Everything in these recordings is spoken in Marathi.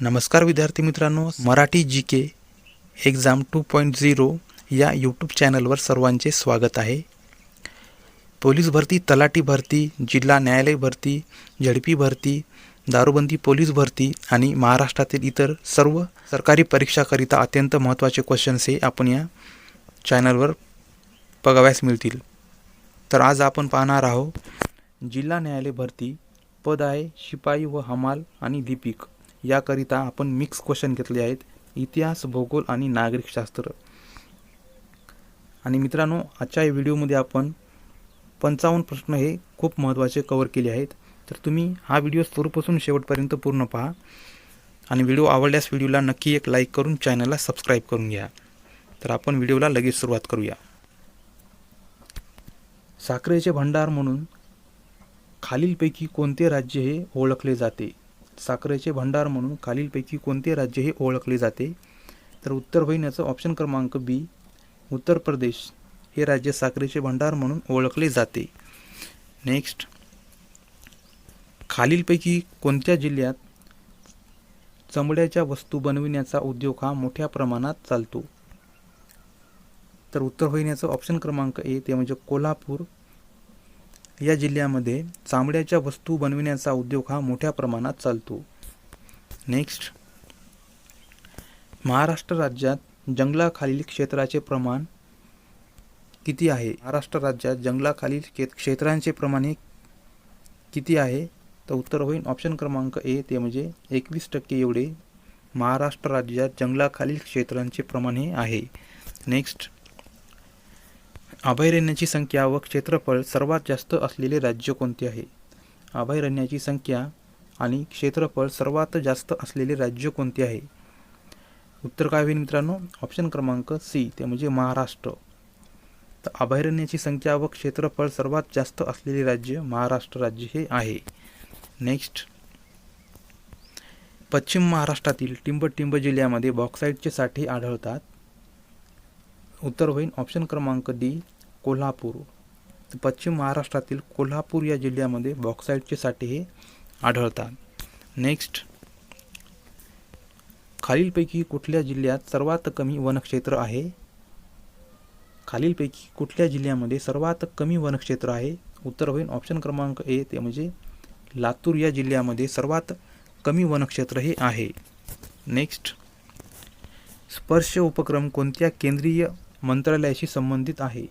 नमस्कार विद्यार्थी मित्रांनो Marathi G K exam two point zero या यूट्यूब चॅनलवर सर्वांचे स्वागत आहे. पोलीस भरती तलाठी भरती जिल्हा न्यायालय भरती झडपी भरती दारूबंदी पोलीस भरती आणि महाराष्ट्रातील इतर सर्व सरकारी परीक्षाकरिता अत्यंत महत्त्वाचे क्वेश्चन्स हे आपण या चॅनलवर बघाव्यास मिळतील. तर आज आपण पाहणार आहोत जिल्हा न्यायालय भरती पद आहे शिपाई व हमाल आणि लिपिक याकरिता आपण मिक्स क्वेश्चन घेतले आहेत. इतिहास भूगोल आणि नागरिकशास्त्र आणि मित्रांनो आजच्या या व्हिडिओमध्ये आपण पंचावन्न प्रश्न हे खूप महत्त्वाचे कवर केले आहेत. तर तुम्ही हा व्हिडिओ सुरूपासून शेवटपर्यंत पूर्ण पहा. आणि व्हिडिओ आवडल्यास व्हिडिओला नक्की एक लाईक करून चॅनलला सबस्क्राईब करून घ्या. तर आपण व्हिडिओला लगेच सुरुवात करूया. साखरेचे भंडार म्हणून खालीलपैकी कोणते राज्य हे ओळखले जाते? साखरेचे भंडार म्हणून खालीलपैकी कोणते राज्य हे ओळखले जाते? तर उत्तर होईन याचं ऑप्शन क्रमांक बी उत्तर प्रदेश हे राज्य साखरेचे भंडार म्हणून ओळखले जाते. नेक्स्ट खालीलपैकी कोणत्या जिल्ह्यात चमड्याच्या वस्तू बनविण्याचा उद्योग हा मोठ्या प्रमाणात चालतो? तर उत्तर होईन याचं ऑप्शन क्रमांक ए ते म्हणजे कोल्हापूर या जिल्ह्यामध्ये चामड्याच्या वस्तू बनविण्याचा उद्योग हा मोठ्या प्रमाणात चालतो. नेक्स्ट महाराष्ट्र राज्यात जंगलाखालील क्षेत्राचे प्रमाण किती आहे? महाराष्ट्र राज्यात जंगलाखालील क्षे- क्षेत्रांचे प्रमाण हे किती आहे? तर उत्तर होईल ऑप्शन क्रमांक ए ते म्हणजे एकवीस टक्के एवढे महाराष्ट्र राज्यात जंगलाखालील क्षेत्रांचे प्रमाण हे आहे. नेक्स्ट अभयारण्याची संख्या व क्षेत्रफळ सर्वात जास्त असलेले राज्य कोणते आहे? अभयारण्याची संख्या आणि क्षेत्रफळ सर्वात जास्त असलेले राज्य कोणते आहे? उत्तर काय होईल मित्रांनो? ऑप्शन क्रमांक सी ते म्हणजे महाराष्ट्र. तर अभयारण्याची संख्या व क्षेत्रफळ सर्वात जास्त असलेले राज्य महाराष्ट्र राज्य हे आहे. नेक्स्ट पश्चिम महाराष्ट्रातील टिंबटिंब जिल्ह्यामध्ये बॉक्साईटचे साठे आढळतात. उत्तर होईल ऑप्शन क्रमांक डी कोल्हापूर. पश्चिम महाराष्ट्रातील कोल्हापूर या जिल्ह्यामध्ये बॉक्साईटचे साठे हे आढळतात. नेक्स्ट खालीलपैकी कुठल्या जिल्ह्यात सर्वात कमी वनक्षेत्र आहे? खालीलपैकी कुठल्या जिल्ह्यामध्ये सर्वात कमी वनक्षेत्र आहे? उत्तर होईल ऑप्शन क्रमांक ए ते म्हणजे लातूर या जिल्ह्यामध्ये सर्वात कमी वनक्षेत्र हे आहे. नेक्स्ट स्पर्श उपक्रम कोणत्या केंद्रीय मंत्रालयाशी संबंधित आहे.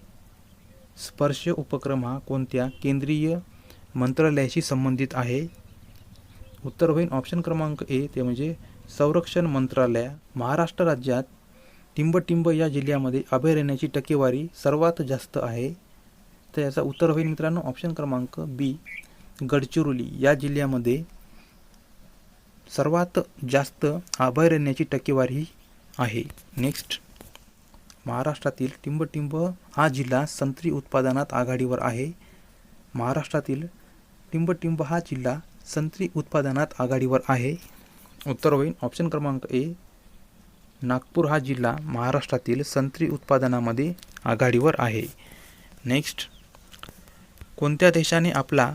स्पर्श उपक्रम हा कोणत्या केंद्रीय मंत्रालयाशी संबंधित आहे? उत्तर होईल ऑप्शन क्रमांक ए ते म्हणजे संरक्षण मंत्रालय. महाराष्ट्र राज्यात टिंबटिंब या जिल्ह्यामध्ये अभयारण्याची टक्केवारी सर्वात जास्त आहे. तर याचा उत्तर होईल मित्रांनो ऑप्शन क्रमांक बी गडचिरोली या जिल्ह्यामध्ये सर्वात जास्त अभयारण्याची टक्केवारी आहे. नेक्स्ट. महाराष्ट्रातील टिंबटिंब हा जिल्हा संत्री उत्पादनात आघाडीवर आहे. महाराष्ट्रातील टिंबटिंब हा जिल्हा संत्री उत्पादनात आघाडीवर आहे. उत्तर होईल ऑप्शन क्रमांक ए नागपूर हा जिल्हा महाराष्ट्रातील संत्री उत्पादनामध्ये आघाडीवर आहे. नेक्स्ट कोणत्या देशाने आपला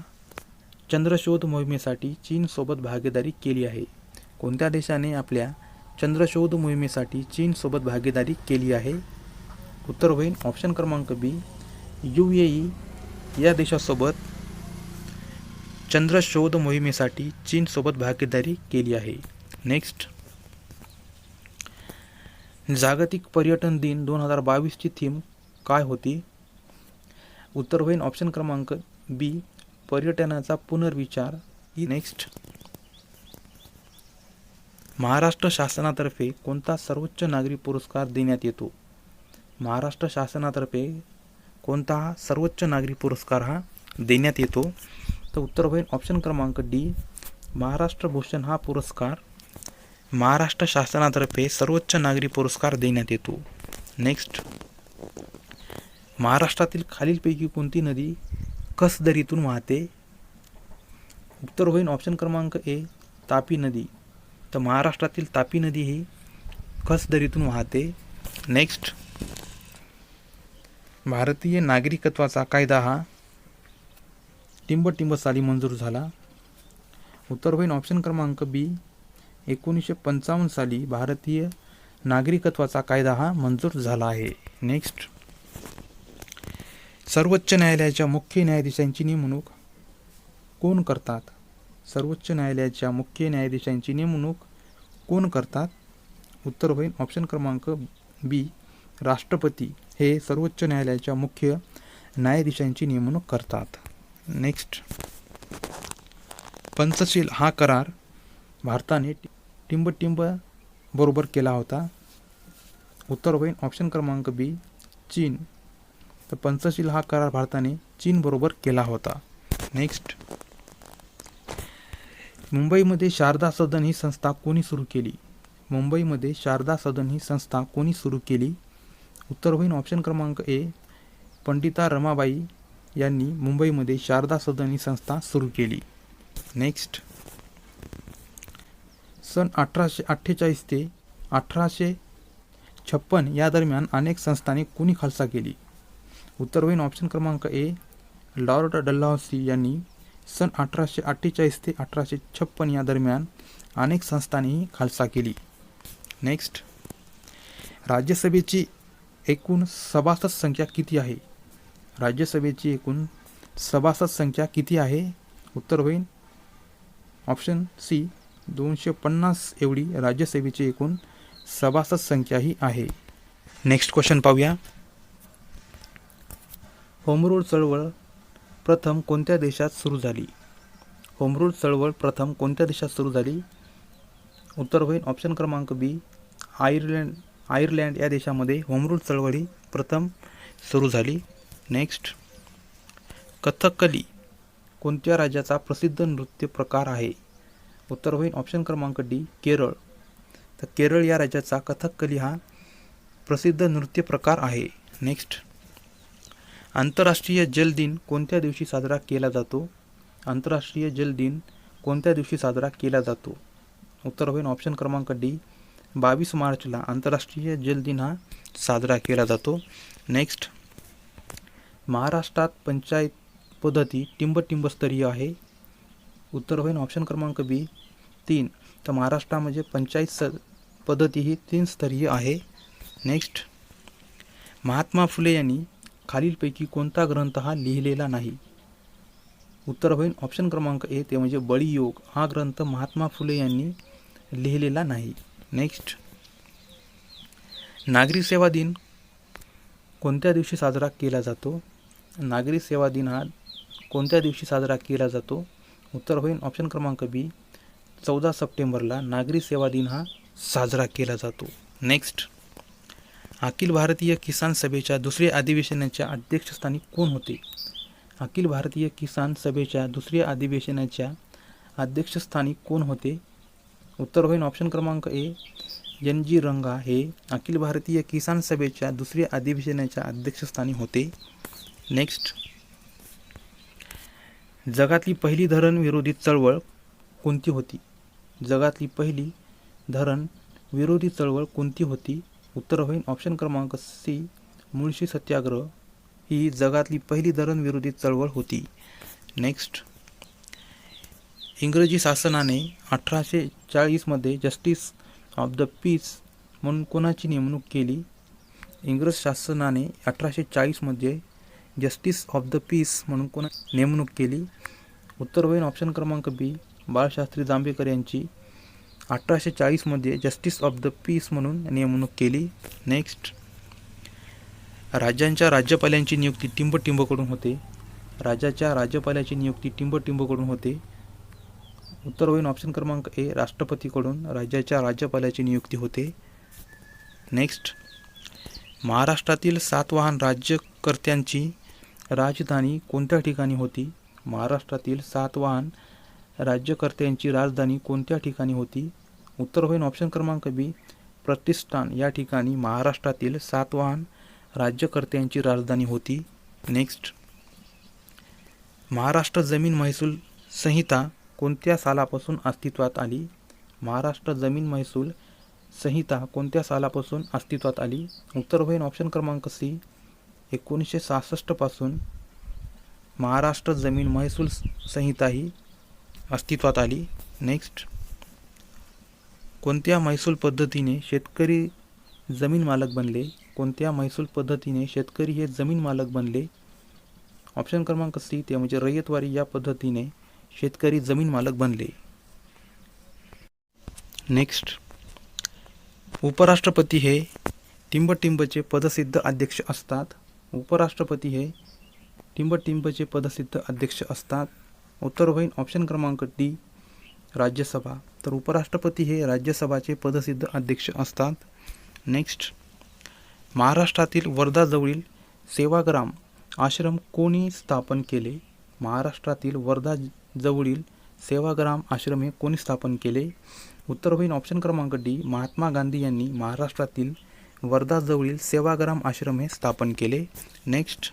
चंद्रशोध मोहिमेसाठी चीनसोबत भागीदारी केली आहे? कोणत्या देशाने आपल्या चंद्रशोध मोहिमेसाठी चीनसोबत भागीदारी केली आहे? उत्तर होईल ऑप्शन क्रमांक बी यू ए ई या देशासोबत चंद्रशोध मोहिमेसाठी चीनसोबत भागीदारी केली आहे. नेक्स्ट जागतिक पर्यटन दिन दोन हजार बावीसची थीम काय होती? उत्तर होईल ऑप्शन क्रमांक बी पर्यटनाचा पुनर्विचार. नेक्स्ट महाराष्ट्र शासनातर्फे कोणता सर्वोच्च नागरी पुरस्कार देण्यात येतो? महाराष्ट्र शासनातर्फे कोणता हा सर्वोच्च नागरी पुरस्कार हा देण्यात येतो? तर उत्तर होईल ऑप्शन क्रमांक डी महाराष्ट्र भूषण हा पुरस्कार महाराष्ट्र शासनातर्फे सर्वोच्च नागरी पुरस्कार देण्यात येतो. नेक्स्ट महाराष्ट्रातील खालीलपैकी कोणती नदी कसदरीतून वाहते? उत्तर होईल ऑप्शन क्रमांक ए तापी नदी. तर महाराष्ट्रातील तापी नदी ही कसदरीतून वाहते? नेक्स्ट भारतीय नागरिकत्वाचा कायदा हा टिंब साली मंजूर झाला. उत्तर होईन ऑप्शन क्रमांक बी एकोणीसशे पंचावन्न साली भारतीय नागरिकत्वाचा कायदा हा मंजूर झाला आहे. नेक्स्ट सर्वोच्च न्यायालयाच्या मुख्य न्यायाधीशांची नेमणूक कोण करतात? सर्वोच्च न्यायालयाच्या मुख्य न्यायाधीशांची नेमणूक कोण करतात? उत्तर होईल ऑप्शन क्रमांक बी राष्ट्रपती हे सर्वोच्च न्यायालयाच्या मुख्य न्यायाधीशांची नेमणूक करतात. नेक्स्ट पंचशील हा करार भारताने टिंबटिंब बरोबर केला होता. उत्तर होईल ऑप्शन क्रमांक बी चीन. तर पंचशील हा करार भारताने चीन बरोबर केला होता. नेक्स्ट मुंबईमध्ये शारदा सदन ही संस्था कोणी सुरू केली? मुंबईमध्ये शारदा सदन ही संस्था कोणी सुरू केली? उत्तर होईल ऑप्शन क्रमांक ए पंडिता रमाबाई यांनी मुंबईमध्ये शारदा सदन ही संस्था सुरू केली. नेक्स्ट सन अठराशे अठ्ठेचाळीस ते अठराशे छप्पन या दरम्यान अनेक संस्थांनी कुणी खालसा केली? उत्तर होईल ऑप्शन क्रमांक ए लॉर्ड डल्हौसी यांनी सन अठराशे अठ्ठेचाळीस ते अठराशे छप्पन या दरम्यान अनेक संस्थांनी खालसा केली. नेक्स्ट राज्यसभेची एकूण सभासद संख्या किती आहे? राज्यसभेची एकूण सभासद संख्या किती आहे? उत्तर होईल. ऑप्शन सी दोनशे पन्नास एवढी राज्यसभेची एकूण सभासद संख्या ही आहे. नेक्स्ट क्वेश्चन पाहूया. होमरूल चळवळ प्रथम कोणत्या देशात सुरू झाली? होमरूल चळवळ प्रथम कोणत्या देशात सुरू झाली? उत्तर होईल. ऑप्शन क्रमांक बी आयर्लंड आयर्लंड या देशामध्ये होमरूल चळवळी प्रथम सुरू झाली. नेक्स्ट कथकली कोणत्या राज्याचा प्रसिद्ध नृत्य प्रकार आहे? उत्तर होईल ऑप्शन क्रमांक डी केरळ. तर केरळ या राज्याचा कथकली हा प्रसिद्ध नृत्य प्रकार आहे. नेक्स्ट आंतरराष्ट्रीय जल दिन कोणत्या दिवशी साजरा केला जातो? आंतरराष्ट्रीय जल दिन कोणत्या दिवशी साजरा केला जातो? उत्तर होईल ऑप्शन क्रमांक डी बावीस मार्चला आंतरराष्ट्रीय जल दिन हा साजरा केला जातो. नेक्स्ट महाराष्ट्रात पंचायत पद्धती टिंबटिंबस्तरीय आहे. उत्तर होईल ऑप्शन क्रमांक बी तीन. तर महाराष्ट्रामध्ये म्हणजे पंचायत स पद्धती ही तीन स्तरीय आहे. नेक्स्ट महात्मा फुले यांनी खालीलपैकी कोणता ग्रंथ हा लिहिलेला नाही? उत्तर होईल ऑप्शन क्रमांक ए ते म्हणजे बळीयोग. हा ग्रंथ महात्मा फुले यांनी लिहिलेला नाही. नेक्स्ट नागरी सेवा दिन. कोणत्या दिवशी साजरा केला जातो? नागरी सेवा दिन हा कोणत्या दिवशी साजरा केला जातो? उत्तर होईल ऑप्शन क्रमांक बी चौदा सप्टेंबरला नागरी सेवा दिन हा साजरा केला जातो. नेक्स्ट अखिल भारतीय किसान सभेच्या दुसऱ्या अधिवेशनाच्या अध्यक्षस्थानी कोण होते? अखिल भारतीय किसान सभेच्या दुसऱ्या अधिवेशनाच्या अध्यक्षस्थानी कोण होते? उत्तर होईल ऑप्शन क्रमांक ए एन जी रंगा हे अखिल भारतीय किसान सभेच्या दुसऱ्या अधिवेशनाच्या अध्यक्षस्थानी होते. नेक्स्ट जगातली पहिली धरण विरोधी चळवळ कोणती होती? जगातली पहिली धरण विरोधी चळवळ कोणती होती? उत्तर होईल ऑप्शन क्रमांक सी मुळशी सत्याग्रह. ही जगातली पहिली धरण विरोधी चळवळ होती. नेक्स्ट इंग्रजी शासनाने अठराशे चाळीसमध्ये जस्टिस ऑफ द पीस म्हणून कोणाची नेमणूक केली? इंग्रज शासनाने अठराशे चाळीसमध्ये जस्टिस ऑफ द पीस म्हणून कोणा नेमणूक केली? उत्तर ऑप्शन क्रमांक बी बाळशास्त्री जांभेकर यांची अठराशे चाळीसमध्ये जस्टिस ऑफ द पीस म्हणून नेमणूक केली. नेक्स्ट राज्यांच्या राज्यपालांची नियुक्ती टिंबटिंबकडून होते. राज्याच्या राज्यपालाची नियुक्ती टिंबटिंबकडून होते. उत्तर होईल ऑप्शन क्रमांक ए राष्ट्रपतीकडून राज्याच्या राज्यपालाची नियुक्ती होते. नेक्स्ट महाराष्ट्रातील सातवाहन राज्यकर्त्यांची राजधानी कोणत्या ठिकाणी होती? महाराष्ट्रातील सातवाहन राज्यकर्त्यांची राजधानी कोणत्या ठिकाणी होती? उत्तर होईल ऑप्शन क्रमांक बी प्रतिष्ठान या ठिकाणी महाराष्ट्रातील सातवाहन राज्यकर्त्यांची राजधानी होती. नेक्स्ट महाराष्ट्र जमीन महसूल संहिता कोणत्या सालापासून अस्तित्वात आली? महाराष्ट्र जमीन महसूल संहिता कोणत्या सालापासून अस्तित्वात आली? उत्तर होईल ऑप्शन क्रमांक सी एकोणीसशे सहासष्टपासून महाराष्ट्र जमीन महसूल संहिता ही अस्तित्वात आली. नेक्स्ट कोणत्या महसूल पद्धतीने शेतकरी जमीन मालक बनले? कोणत्या महसूल पद्धतीने शेतकरी हे जमीन मालक बनले? ऑप्शन क्रमांक सी ते म्हणजे रयतवारी या पद्धतीने शेतकरी जमीन मालक बनले. नेक्स्ट. उपराष्ट्रपती हे टिंबटिंबचे पदसिद्ध अध्यक्ष असतात. उपराष्ट्रपती हे टिंबटिंबचे पदसिद्ध अध्यक्ष असतात. उत्तर होईल ऑप्शन क्रमांक डी राज्यसभा. तर उपराष्ट्रपती हे राज्यसभाचे पदसिद्ध अध्यक्ष असतात. नेक्स्ट. महाराष्ट्रातील वर्धाजवळील सेवाग्राम आश्रम कोणी स्थापन केले? महाराष्ट्रातील वर्धा जवळील सेवाग्राम आश्रम हे कोणी स्थापन केले? उत्तर होईल ऑप्शन क्रमांक डी महात्मा गांधी यांनी महाराष्ट्रातील वर्धाजवळील सेवाग्राम आश्रम हे स्थापन केले. नेक्स्ट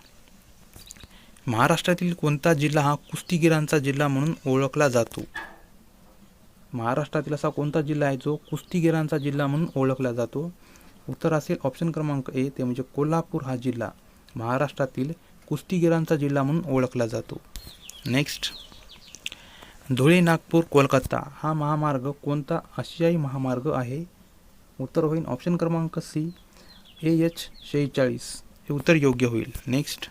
महाराष्ट्रातील कोणता जिल्हा हा कुस्तीगिरांचा जिल्हा म्हणून ओळखला जातो? महाराष्ट्रातील असा कोणता जिल्हा आहे जो कुस्तीगिरांचा जिल्हा म्हणून ओळखला जातो? उत्तर असेल ऑप्शन क्रमांक ए ते म्हणजे कोल्हापूर हा जिल्हा. महाराष्ट्रातील कुस्तीगिरांचा जिल्हा म्हणून ओळखला जातो. नेक्स्ट धुळे नागपूर कोलकाता हा महामार्ग कोणता? आशियाई महामार्ग आहे. उत्तर होईल ऑप्शन क्रमांक सी ए एच शेहेचाळीस. हे उत्तर योग्य होईल. नेक्स्ट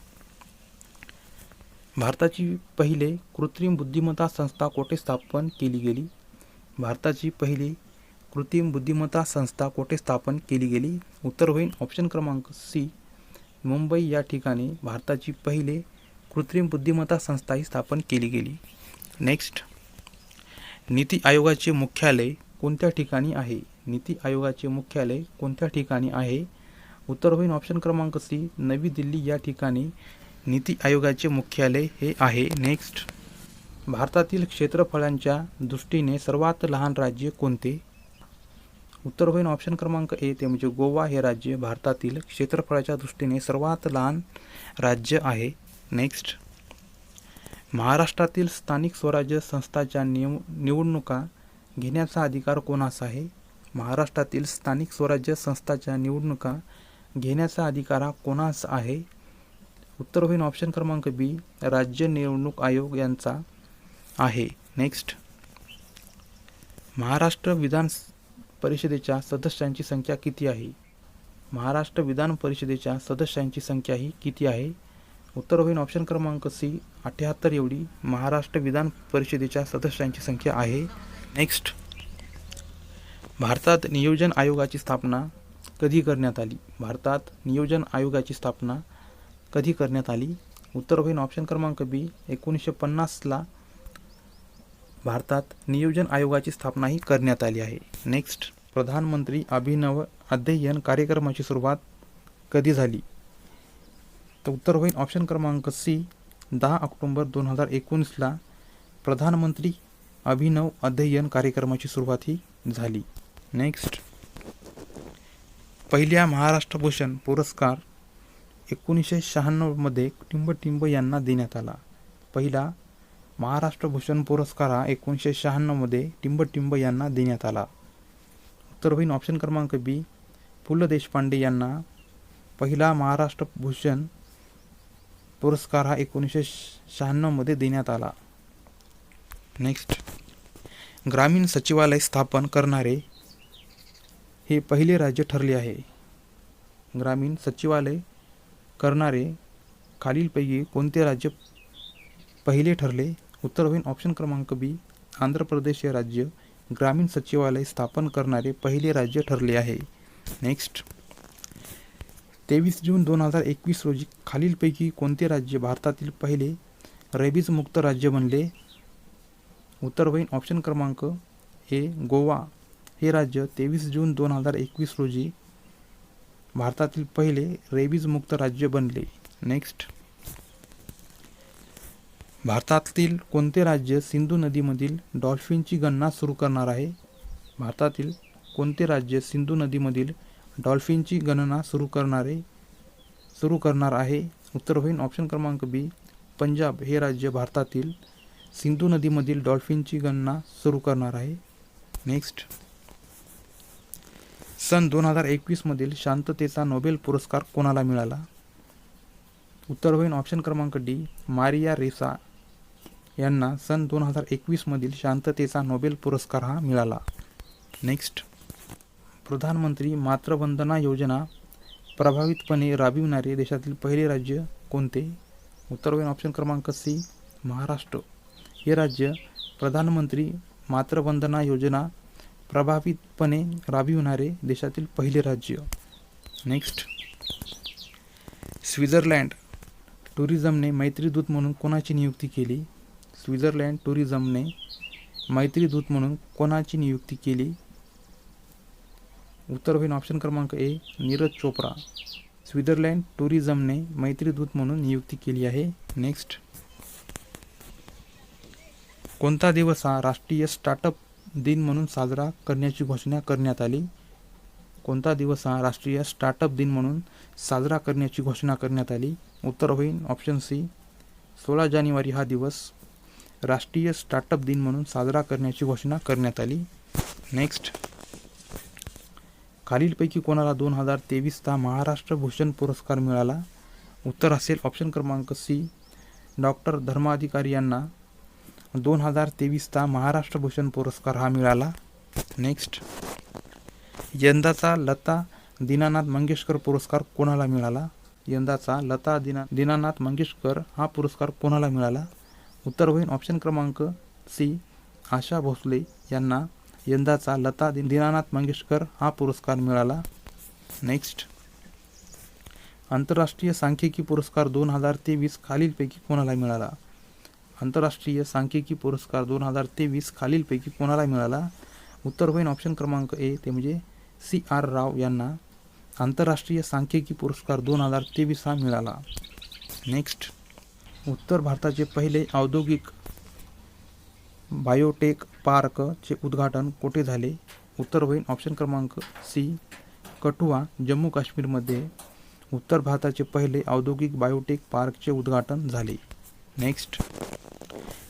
भारताची पहिले कृत्रिम बुद्धिमत्ता संस्था कोठे स्थापन केली गेली? भारताची पहिली कृत्रिम बुद्धिमत्ता संस्था कोठे स्थापन केली गेली? उत्तर होईल ऑप्शन क्रमांक सी मुंबई. या ठिकाणी भारताची पहिले कृत्रिम बुद्धिमत्ता संस्था ही स्थापन केली गेली. नेक्स्ट नीती आयोगाचे मुख्यालय कोणत्या ठिकाणी आहे? नीती आयोगाचे मुख्यालय कोणत्या ठिकाणी आहे? उत्तर होईल ऑप्शन क्रमांक सी नवी दिल्ली या ठिकाणी नीती आयोगाचे मुख्यालय हे आहे. नेक्स्ट भारतातील क्षेत्रफळांच्या दृष्टीने सर्वात लहान राज्य कोणते? उत्तर होईल ऑप्शन क्रमांक ए ते म्हणजे गोवा हे राज्य भारतातील क्षेत्रफळाच्या दृष्टीने सर्वात लहान राज्य आहे. नेक्स्ट महाराष्ट्रातील स्थानिक स्वराज्य संस्थाच्या निव निवडणुका घेण्याचा अधिकार कोणास आहे? महाराष्ट्रातील स्थानिक स्वराज्य संस्थाच्या निवडणुका घेण्याचा अधिकार हा कोणास आहे? उत्तर होईल ऑप्शन क्रमांक बी राज्य निवडणूक आयोग यांचा आहे. नेक्स्ट. महाराष्ट्र विधान परिषदेच्या सदस्यांची संख्या किती आहे? महाराष्ट्र विधान परिषदेच्या सदस्यांची संख्या ही किती आहे? उत्तर होईल ऑप्शन क्रमांक सी अठ्याहत्तर एवढी महाराष्ट्र विधान परिषदेच्या सदस्यांची संख्या आहे. नेक्स्ट भारतात नियोजन आयोगाची स्थापना कधी करण्यात आली? भारतात नियोजन आयोगाची स्थापना कधी करण्यात आली? उत्तर होईल ऑप्शन क्रमांक बी एकोणीसशे पन्नासला भारतात नियोजन आयोगाची स्थापनाही करण्यात आली आहे. नेक्स्ट प्रधानमंत्री अभिनव अध्ययन कार्यक्रमाची सुरुवात कधी झाली? तर उत्तर होईल ऑप्शन क्रमांक सी दहा ऑक्टोंबर दोन हजार एकोणीसला प्रधानमंत्री अभिनव अध्ययन कार्यक्रमाची सुरुवात ही झाली. नेक्स्ट पहिल्या महाराष्ट्र भूषण पुरस्कार एकोणीसशे शहाण्णवमध्ये टिंबटिंब यांना देण्यात आला. पहिला महाराष्ट्र भूषण पुरस्कार हा एकोणीसशे शहाण्णवमध्ये टिंबटिंब यांना देण्यात आला. उत्तर होईल ऑप्शन क्रमांक बी. पु ल देशपांडे यांना पहिला महाराष्ट्र भूषण पुरस्कार हा एकोणीसशे शहाण्णवमध्ये देण्यात आला. नेक्स्ट ग्रामीण सचिवालय स्थापन करणारे हे पहिले राज्य ठरले आहे. ग्रामीण सचिवालय करणारे खालीलपैकी कोणते राज्य पहिले ठरले? उत्तर होईल ऑप्शन क्रमांक बी आंध्र प्रदेश हे राज्य ग्रामीण सचिवालय स्थापन करणारे पहिले राज्य ठरले आहे. नेक्स्ट तेवीस जून दोन हजार एकवीस रोजी खालीलपैकी कोणते राज्य भारतातील पहिले रेबीज मुक्त राज्य बनले? उत्तर ऑप्शन क्रमांक ए गोवा. हे राज्य तेवीस जून दोन हजार एकवीस रोजी भारतातील पहिले रेबीज मुक्त राज्य बनले. नेक्स्ट. भारतातील कोणते राज्य सिंधू नदीमधील डॉल्फिनची गणना सुरू करणार आहे? भारतातील कोणते राज्य सिंधू नदीमधील डॉल्फिनची गणना सुरू करणारे सुरू करणार आहे. उत्तर होईल ऑप्शन क्रमांक बी पंजाब हे राज्य भारतातील सिंधू नदीमधील डॉल्फिनची गणना सुरू करणार आहे. नेक्स्ट. सन दोन हजार एकवीसमधील शांततेचा नोबेल पुरस्कार कोणाला मिळाला? उत्तर होईल ऑप्शन क्रमांक डी मारिया रेसा यांना सन दोन हजार एकवीसमधील शांततेचा नोबेल पुरस्कार हा मिळाला. नेक्स्ट. प्रधानमंत्री मातृवंदना योजना प्रभावितपणे राबविणारे देशातील पहिले राज्य कोणते? उत्तर होईल ऑप्शन क्रमांक सी महाराष्ट्र. हे राज्य प्रधानमंत्री मातृवंदना योजना प्रभावितपणे राबविणारे देशातील पहिले राज्य. Next Switzerland. टुरिझमने मैत्रीदूत म्हणून कोणाची नियुक्ती केली? स्वित्झर्लँड टुरिझमने मैत्रीदूत म्हणून कोणाची नियुक्ती केली? उत्तर होईल ऑप्शन क्रमांक ए नीरज चोप्रा. स्वित्झर्लंड टुरिझमने मैत्रीदूत म्हणून नियुक्ती केली आहे. नेक्स्ट कोणता दिवस हा राष्ट्रीय स्टार्टअप दिन म्हणून साजरा करण्याची घोषणा करण्यात आली? कोणता दिवस हा राष्ट्रीय स्टार्टअप दिन म्हणून साजरा करण्याची घोषणा करण्यात आली? उत्तर होईल ऑप्शन सी सोळा जानेवारी हा दिवस राष्ट्रीय स्टार्टअप दिन म्हणून साजरा करण्याची घोषणा करण्यात आली. नेक्स्ट खालीलपैकी कोणाला दोन हजार तेवीसचा महाराष्ट्र भूषण पुरस्कार मिळाला? उत्तर असेल ऑप्शन क्रमांक सी डॉक्टर धर्माधिकारी यांना दोन हजार तेवीसचा महाराष्ट्र भूषण पुरस्कार हा मिळाला. नेक्स्ट यंदाचा लता दीनानाथ मंगेशकर पुरस्कार कोणाला मिळाला? यंदाचा लता दिना दीनानाथ मंगेशकर हा पुरस्कार कोणाला मिळाला? उत्तर होईल ऑप्शन क्रमांक सी आशा भोसले यांना यंदाचा लता दीनानाथ मंगेशकर हा पुरस्कार मिळाला. नेक्स्ट आंतरराष्ट्रीय सांख्यिकी पुरस्कार दोन हजार तेवीस खालीलपैकी कोणाला मिळाला? आंतरराष्ट्रीय सांख्यिकी पुरस्कार दोन हजार तेवीस खालीलपैकी कोणाला मिळाला? उत्तर होईन ऑप्शन क्रमांक ए ते म्हणजे सी आर राव यांना. आंतरराष्ट्रीय सांख्यिकी पुरस्कार दोन हजार तेवीस हा मिळाला. नेक्स्ट उत्तर भारताचे पहिले औद्योगिक बायोटेक पार्कचे उद्घाटन कोठे झाले? उत्तर होईल ऑप्शन क्रमांक सी कठुआ जम्मू काश्मीरमध्ये. उत्तर भारताचे पहिले औद्योगिक बायोटेक पार्कचे उद्घाटन झाले. नेक्स्ट.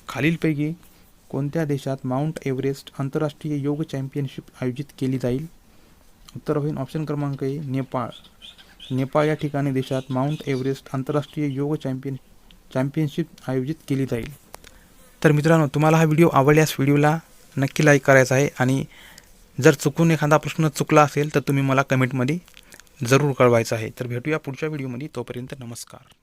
खालीलपैकी कोणत्या देशात माउंट एव्हरेस्ट आंतरराष्ट्रीय योग चॅम्पियनशिप आयोजित केली जाईल? उत्तर होईल ऑप्शन क्रमांक ए नेपाळ. नेपाळ या ठिकाणी देशात माउंट एव्हरेस्ट आंतरराष्ट्रीय योग चॅम्पियन चॅम्पियनशिप आयोजित केली जाईल. तर मित्रांनो तुम्हाला हा व्हिडिओ आवडल्यास व्हिडिओला नक्की लाईक करायचा आहे आणि जर चुकून एखादा प्रश्न चुकला असेल तर तुम्ही मला कमेंटमध्ये जरूर कळवायचं आहे. तर भेटूया पुढच्या व्हिडिओमध्ये तोपर्यंत नमस्कार.